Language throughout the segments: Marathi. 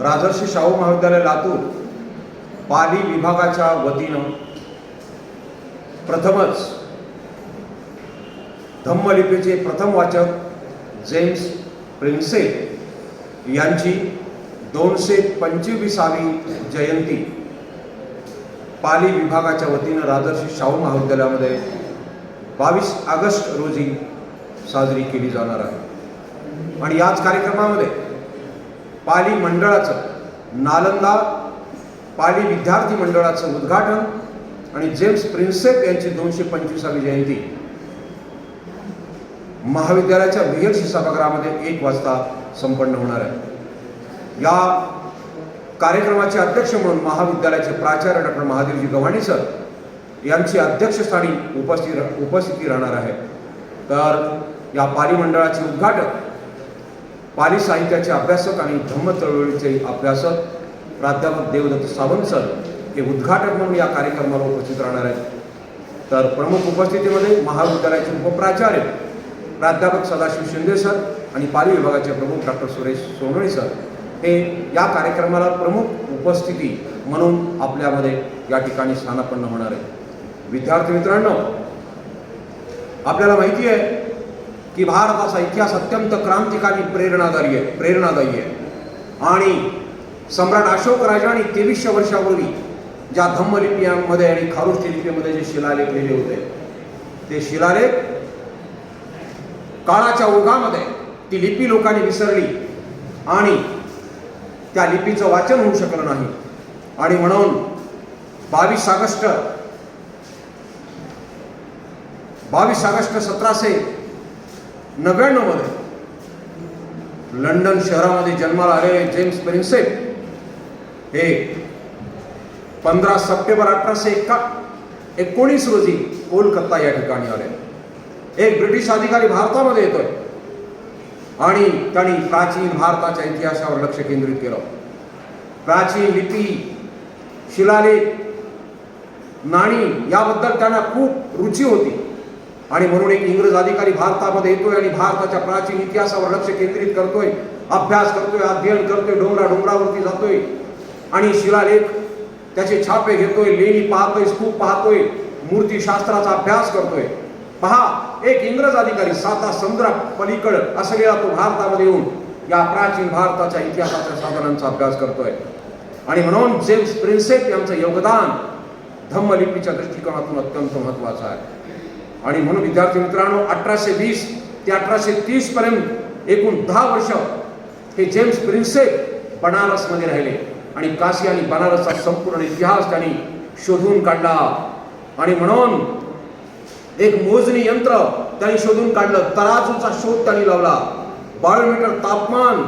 राजर्षी शाहू महाविद्यालय लातूर पाली विभागाच्या वतीनं प्रथमच धम्मलिपीचे प्रथम वाचक जेम्स प्रिन्से यांची दोनशे पंचवीसावी जयंती पाली विभागाच्या वतीनं राजर्षी शाहू महाविद्यालयामध्ये बावीस ऑगस्ट रोजी साजरी केली जाणार आहे. आणि याच कार्यक्रमामध्ये पाली मंडळाचं नालंदा पाली विद्यार्थी मंडळाचं उद्घाटन आणि जेम्स प्रिन्सेप यांची दोनशे पंचवीसावी जयंती. महाविद्यालयाच्या विहर्षी सभागृहामध्ये एक वाजता संपन्न होणार आहे. या कार्यक्रमाचे अध्यक्ष म्हणून महाविद्यालयाचे प्राचार्य डॉक्टर महादेवजी गव्हाणी सर यांची अध्यक्षस्थानी उपस्थित उपस्थिती राहणार आहे. तर या पाली मंडळाचे उद्घाटक पाली साहित्याचे अभ्यासक आणि धम्म चळवळीचे अभ्यासक प्राध्यापक देवदत्त सावंत सर हे उद्घाटक म्हणून या कार्यक्रमाला उपस्थित राहणार आहेत. तर प्रमुख उपस्थितीमध्ये महाविद्यालयाचे उपप्राचार्य प्राध्यापक सदाशिव शिंदे सर आणि पाली विभागाचे प्रमुख डॉक्टर सुरेश सोनवणे सर हे या कार्यक्रमाला प्रमुख उपस्थिती म्हणून आपल्यामध्ये या ठिकाणी स्थानापन्न होणार आहे विद्यार्थी मित्रांनो आपल्याला माहिती आहे की भारताचा इतिहास अत्यंत क्रांतिकारी प्रेरणादायी आहे प्रेरणादायी आहे. आणि सम्राट अशोक राजाने तेवीसशे वर्षापूर्वी ज्या धम्मलिपीमध्ये आणि खारुष्टी लिपीमध्ये जे शिलालेख लिहिले होते ते शिलालेख काळाच्या ओघामध्ये ती लिपी लोकांनी विसरली आणि त्या लिपीचं वाचन होऊ शकलं नाही. आणि म्हणून बावीस ऑगस्ट बावीस ऑगस्ट सतराशे नव्याण्णवमध्ये लंडन शहरामध्ये जन्माला आलेले जेम्स प्रिन्सेप हे पंधरा सप्टेंबर अठराशे एका एकोणीस रोजी कोलकाता या ठिकाणी आले. एक ब्रिटिश अधिकारी भारतामध्ये येतोय. आणि त्यांनी प्राचीन भारताच्या इतिहासावर लक्ष केंद्रित केलं. प्राचीन लिपी शिलालेख नाणी याबद्दल त्यांना खूप रुची होती. आणि म्हणून एक इंग्रज अधिकारी भारतामध्ये येतोय आणि भारताच्या प्राचीन इतिहासावर लक्ष केंद्रित करतोय अभ्यास करतोय अध्ययन करतोय डोंगरा डोंगरावरती जातोय. आणि शिलालेख त्याचे छापे घेतोय लेणी पाहतोय स्तूप पाहतोय मूर्तीशास्त्राचा अभ्यास करतोय. पहा एक इंग्रज अधिकारी साता समुद्रा पलीकड असलेला तो भारतामध्ये येऊन या प्राचीन भारताच्या इतिहासाच्या साधनांचा अभ्यास करतोय. आणि म्हणून जेम्स प्रिन्सेप यांचं योगदान धम्मलिपीच्या दृष्टिकोनातून अत्यंत महत्वाचं आहे. आणि म्हणून विद्यार्थी मित्रांनो अठराशे वीस ते अठराशे तीस पर्यंत एकूण दहा वर्ष हे जेम्स प्रिन्सेप बनारसमध्ये राहिले. आणि काशी आणि बनारसचा संपूर्ण इतिहास त्यांनी शोधून काढला. आणि म्हणून एक मोजणी यंत्र त्यांनी शोधून काढलं. तराजूचा शोध त्यांनी लावला. बायोमीटर तापमान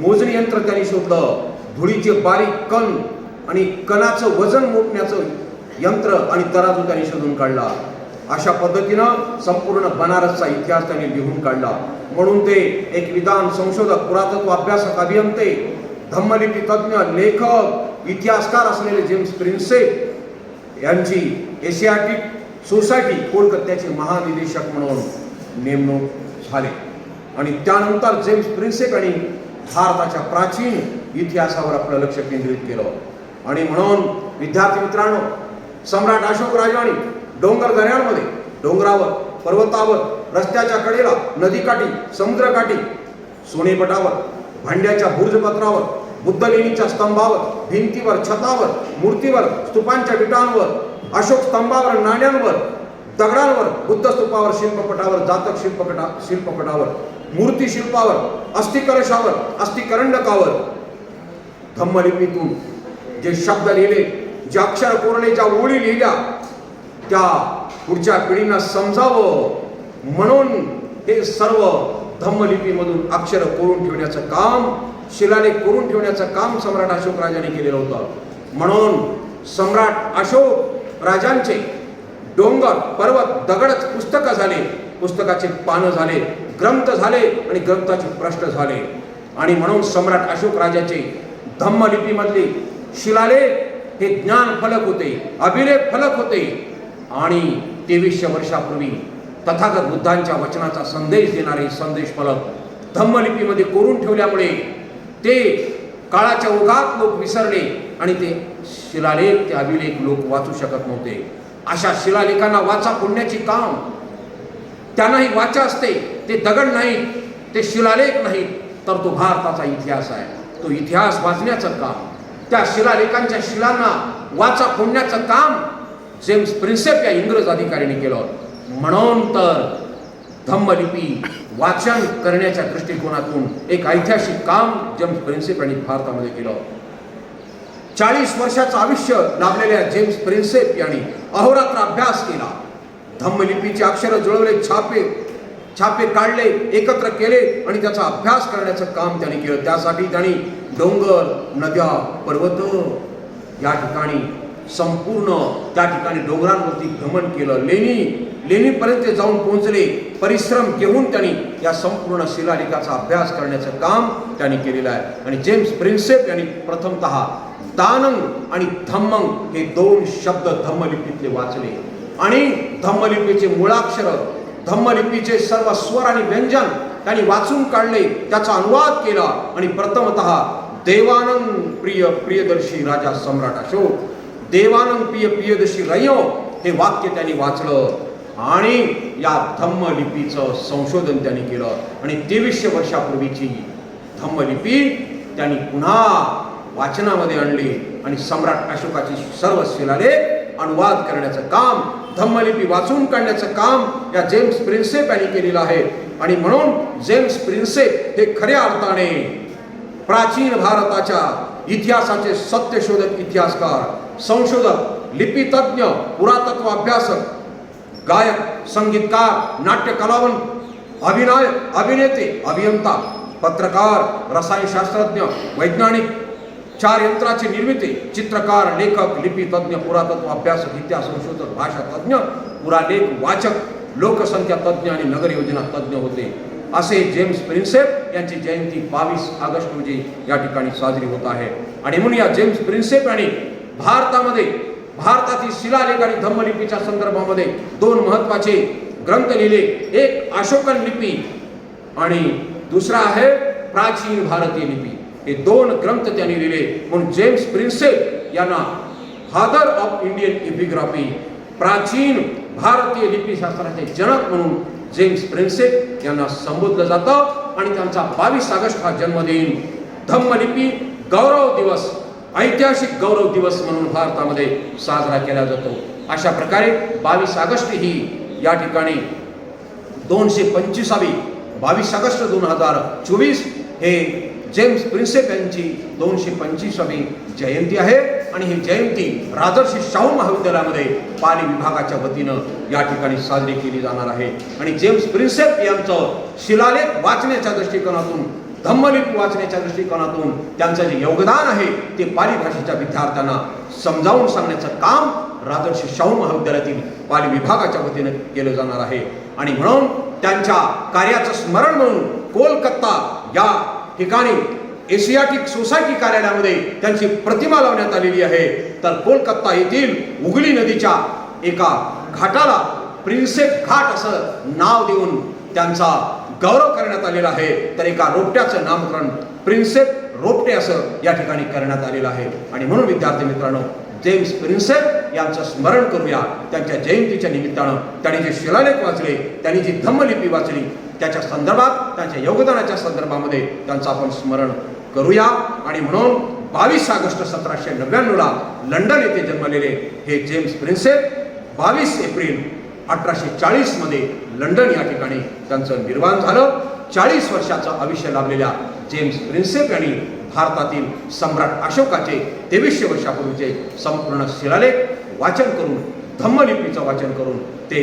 मोजणी यंत्र त्यांनी शोधलं. धुळीचे बारीक कण आणि कणाचं वजन मोजण्याचं यंत्र आणि तराजू त्यांनी शोधून काढला. अशा पद्धतीनं संपूर्ण बनारसचा इतिहास त्यांनी लिहून काढला. म्हणून ते एक विधान संशोधक पुरातत्व अभ्यासक अभियंते धम्मलिपी तज्ज्ञ लेखक इतिहासकार असलेले जेम्स प्रिन्सेप यांची एशियाटिक सोसायटी कोलकात्याचे महानिदेशक म्हणून नेमणूक झाले. आणि त्यानंतर जेम्स प्रिन्सेप यांनी भारताच्या प्राचीन इतिहासावर आपलं लक्ष केंद्रित केलं. आणि म्हणून विद्यार्थी मित्रांनो सम्राट अशोक राजाने डोंगर दऱ्यांमध्ये डोंगरावर पर्वतावर रस्त्याच्या कडेला नदीकाठी समुद्रकाठी सोनेपटावर भांड्याच्या भुर्जपत्रावर बुद्धलेणीच्या स्तंभावर भिंतीवर छतावर मूर्तीवर स्तूपांच्या विटांवर अशोक स्तंभावर नाण्यांवर दगडांवर बुद्ध स्तूपावर शिल्पपटावर जातक शिल्पपटा शिल्पपटावर मूर्ती शिल्पावर अस्थिकलशावर अस्थिकरंडकावर. धम्मलिपीतून जे शब्द लिहिले जे अक्षर कोरले ज्या ओळी लिहिल्या त्या पुढच्या पिढींना समजावं. म्हणून हे सर्व धम्मलिपीमधून अक्षर कोरून ठेवण्याचं काम शिलालेख करून ठेवण्याचं काम सम्राट अशोक राजाने केलेलं होतं. म्हणून सम्राट अशोक राजांचे डोंगर पर्वत दगडच पुस्तकं झाले. पुस्तकाचे पानं झाले ग्रंथ झाले आणि ग्रंथाचे प्रश्न झाले. आणि म्हणून सम्राट अशोक राजाचे धम्मलिपीमधले शिलालेख हे ज्ञान फलक होते अभिलेख फलक होते. आणि तेवीसशे वर्षापूर्वी तथागत बुद्धांच्या वचनाचा संदेश देणारे संदेश फलक धम्मलिपीमध्ये कोरून ठेवल्यामुळे ते काळाच्या ओघात लोक विसरले आणि ते शिलालेख ते अभिलेख लोक वाचू शकत नव्हते. अशा शिलालेखांना वाचा फोडण्याची काम. त्यांनाही वाचा असते. ते दगड नाहीत ते शिलालेख नाहीत तर तो भारताचा इतिहास आहे. तो इतिहास वाचण्याचं काम. त्या शिलालेखांच्या शिलांना वाचा फोडण्याचं काम. जेम्स प्रिन्सेप या इंग्रज अधिकाऱ्यांनी केलं म्हणून तर धम्मलिपी वाचन करण्याच्या दृष्टिकोनातून एक ऐतिहासिक काम जेम्स प्रिन्सेप यांनी भारतामध्ये केलं चाळीस वर्षाचं आयुष्य लाभलेल्या जेम्स प्रिन्सेप यांनी अहोरात्र अभ्यास केला. धम्मलिपीचे अक्षर जुळवले छापे छापे काढले एकत्र केले आणि त्याचा अभ्यास करण्याचं काम त्यांनी केलं. त्यासाठी त्यांनी डोंगर नद्या पर्वत या ठिकाणी संपूर्ण त्या ठिकाणी डोंगरांवरती भ्रमण केलं. लेणी लेणीपर्यंत जाऊन पोहोचले. परिश्रम घेऊन त्यांनी या संपूर्ण शिलालेखाचा अभ्यास करण्याचं काम त्यांनी केलेलं आहे. आणि जेम्स प्रिन्सेप यांनी प्रथमतः दानंग आणि धम्मंग हे दोन शब्द धम्मलिपीतले वाचले. आणि धम्मलिपीचे मुळाक्षर धम्मलिपीचे सर्व स्वर आणि व्यंजन त्यांनी वाचून काढले. त्याचा अनुवाद केला. आणि प्रथमतः देवानंद प्रिय प्रियदर्शी राजा सम्राट अशोक देवानंद प्रिय प्रियदर्शी रयो हे वाक्य त्यांनी वाचलं. आणि या धम्मलिपीचं संशोधन त्यांनी केलं. आणि तेवीसशे वर्षापूर्वीची धम्मलिपी त्यांनी पुन्हा वाचनामध्ये आणली. आणि सम्राट अशोकाची सर्व शिलालेख अनुवाद करण्याचं काम धम्मलिपी वाचून काढण्याचं काम या जेम्स प्रिन्सेप यांनी केलेलं आहे. आणि म्हणून जेम्स प्रिन्सेप हे खऱ्या अर्थाने प्राचीन भारताच्या इतिहासाचे सत्यशोधक इतिहासकार संशोधक लिपितज्ञ पुरातत्व अभ्यासक गायक संगीतकार नाट्य कलावंत अभिनय अभिनेते अभियंता पत्रकार रसायनशास्त्रज्ञ वैज्ञानिक चार यंत्राची निर्मिती चित्रकार लेखक लिपितज्ञ पुरातत्व अभ्यासक इतिहास संशोधक भाषा तज्ञ पुरालेख वाचक लोकसंख्या तज्ज्ञ आणि नगर योजना तज्ज्ञ होते. असे जेम्स प्रिन्सेप यांची जयंती बावीस ऑगस्ट रोजी या ठिकाणी साजरी होत आहे. आणि म्हणून या जेम्स प्रिन्सेप आणि भारतामध्ये भारतातील शिलालेख आणि धम्मलिपीच्या संदर्भामध्ये दोन महत्त्वाचे ग्रंथ लिहिले. एक अशोकन लिपी आणि दुसरा आहे प्राचीन भारतीय लिपी. हे दोन ग्रंथ त्यांनी लिहिले. म्हणून जेम्स प्रिन्सेप यांना फादर ऑफ इंडियन एपिग्राफी प्राचीन भारतीय लिपीशास्त्राचे जनक म्हणून जेम्स प्रिन्सेप यांना संबोधलं जातं. आणि त्यांचा बावीस ऑगस्ट हा जन्मदिन. धम्मलिपी गौरव दिवस ऐतिहासिक गौरव दिवस म्हणून भारतामध्ये साजरा केला जातो. अशा प्रकारे बावीस ऑगस्ट ही या ठिकाणी दोनशे पंचवीसावी बावीस ऑगस्ट दोन हजार चोवीस हे जेम्स प्रिन्सेप यांची दोनशे पंचवीसावी जयंती आहे. आणि ही जयंती राजर्षी शाहू महाविद्यालयामध्ये पाली विभागाच्या वतीनं या ठिकाणी साजरी केली जाणार आहे. आणि जेम्स प्रिन्सेप यांचं शिलालेख वाचण्याच्या दृष्टिकोनातून धम्मलिपी वाचण्याच्या दृष्टिकोनातून त्यांचं जे योगदान आहे ते पाली भाषेच्या विद्यार्थ्यांना समजावून सांगण्याचं काम राजर्षी शाहू महाविद्यालयातील पाली विभागाच्या वतीनं केलं जाणार आहे. आणि म्हणून त्यांच्या कार्याचं स्मरण म्हणून कोलकाता या ठिकाणी एशियाटिक सोसायटी कार्यालयामध्ये त्यांची प्रतिमा लावण्यात आलेली आहे. तर कोलकाता येथील उगली नदीच्या एका घाटाला प्रिन्सेप घाट असं नाव देऊन त्यांचा गौरव करण्यात आलेला आहे तर एका रोपट्याचं नामकरण प्रिन्सेप रोपटे असं या ठिकाणी करण्यात आलेलं आहे. आणि म्हणून विद्यार्थी मित्रांनो जेम्स प्रिन्सेप यांचं स्मरण करूया. त्यांच्या जयंतीच्या निमित्तानं त्यांनी जे शिलालेख वाचले त्यांनी जी धम्मलिपी वाचली त्याच्या संदर्भात त्यांच्या योगदानाच्या संदर्भामध्ये त्यांचं आपण स्मरण करूया. आणि म्हणून बावीस ऑगस्ट सतराशे नव्याण्णवला लंडन येथे जन्मलेले हे जेम्स प्रिन्सेप बावीस एप्रिल अठराशे चाळीसमध्ये लंडन या ठिकाणी त्यांचं निर्माण झालं. चाळीस वर्षाचं आयुष्य लाभलेल्या जेम्स प्रिन्सेप यांनी भारतातील सम्राट अशोकाचे तेवीसशे वर्षापूर्वीचे संपूर्ण शिलालेख वाचन करून धम्मलिपीचं वाचन करून ते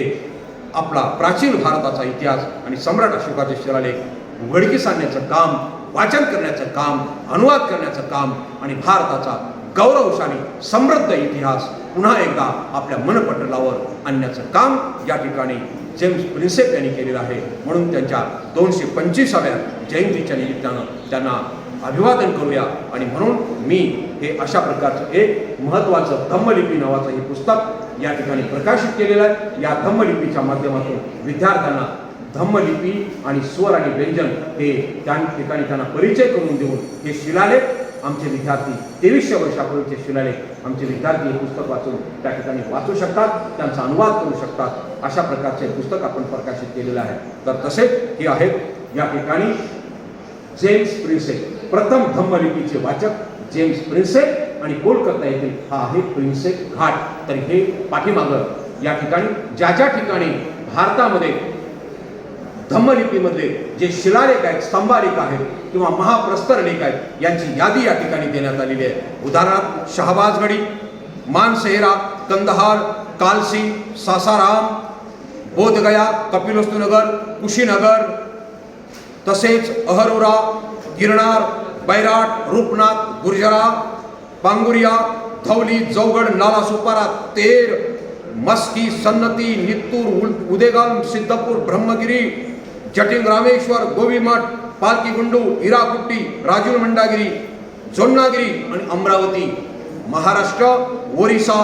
आपला प्राचीन भारताचा इतिहास आणि सम्राट अशोकाचे शिलालेख उघडकीस आणण्याचं काम वाचन करण्याचं काम अनुवाद करण्याचं काम आणि भारताचा गौरवशाली समृद्ध इतिहास पुन्हा एकदा आपल्या मनपटलावर आणण्याचं काम या ठिकाणी जेम्स प्रिन्सेप यांनी केलेलं आहे. म्हणून त्यांच्या दोनशे पंचवीसाव्या जयंतीच्या निमित्तानं त्यांना अभिवादन करूया. आणि म्हणून मी हे अशा प्रकारचं एक महत्त्वाचं धम्मलिपी नावाचं हे पुस्तक या ठिकाणी प्रकाशित केलेलं आहे. या धम्मलिपीच्या माध्यमातून विद्यार्थ्यांना धम्मलिपी आणि स्वर आणि व्यंजन हे त्या ठिकाणी त्यांना परिचय करून देऊन हे शिलालेख आमचे विद्यार्थी तेवीसशे वर्षापूर्वीचे शिलालेख आमचे विद्यार्थी हे पुस्तक वाचून त्या ठिकाणी वाचू शकतात त्यांचा अनुवाद करू शकतात. अशा प्रकारचे पुस्तक आपण प्रकाशित केलेलं आहे. तर तसेच हे आहेत या ठिकाणी जेम्स प्रिन्से. प्रथम धम्मलिपीचे वाचक जेम्स प्रिन्से आणि कोलकाता येथील हा आहे प्रिन्से घाट. तर हे पाठीमागं या ठिकाणी ज्या ज्या ठिकाणी भारतामध्ये धम्मलिपीमधले जे शिलालेख आहेत स्तंभालेख आहेत किंवा महाप्रस्तर लेख आहेत यांची यादी या ठिकाणी देण्यात आलेली आहे. उदाहरणार्थ शहाबाजगडी मानसेहरा कंदहार कालसी सासाराम बोधगया कपिलवस्तुनगर कुशीनगर तसेच अहरोरा गिरनार बैराट रूपनाथ गुर्जरा पांगुरिया थौली जौगड नालासुपारा तेर मस्की सन्नती नित्तूर उल- उदेगाम सिद्धपूर ब्रह्मगिरी जटिल रामेश्वर गोवीमठ पालकीगुंडू हिराकुट्टी राजूर मंडागिरी जोन्नागिरी आणि अमरावती. महाराष्ट्र ओरिसा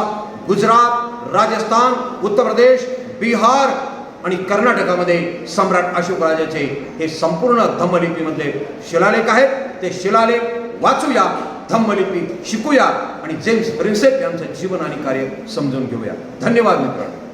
गुजरात राजस्थान उत्तर प्रदेश बिहार आणि कर्नाटकामध्ये सम्राट अशोक राजाचे हे संपूर्ण धम्मलिपीमधले शिलालेख आहेत. ते शिलालेख वाचूया धम्मलिपी शिकूया आणि जेम्स प्रिन्सेप यांचं जीवन आणि कार्य समजून घेऊया. धन्यवाद मित्रांनो.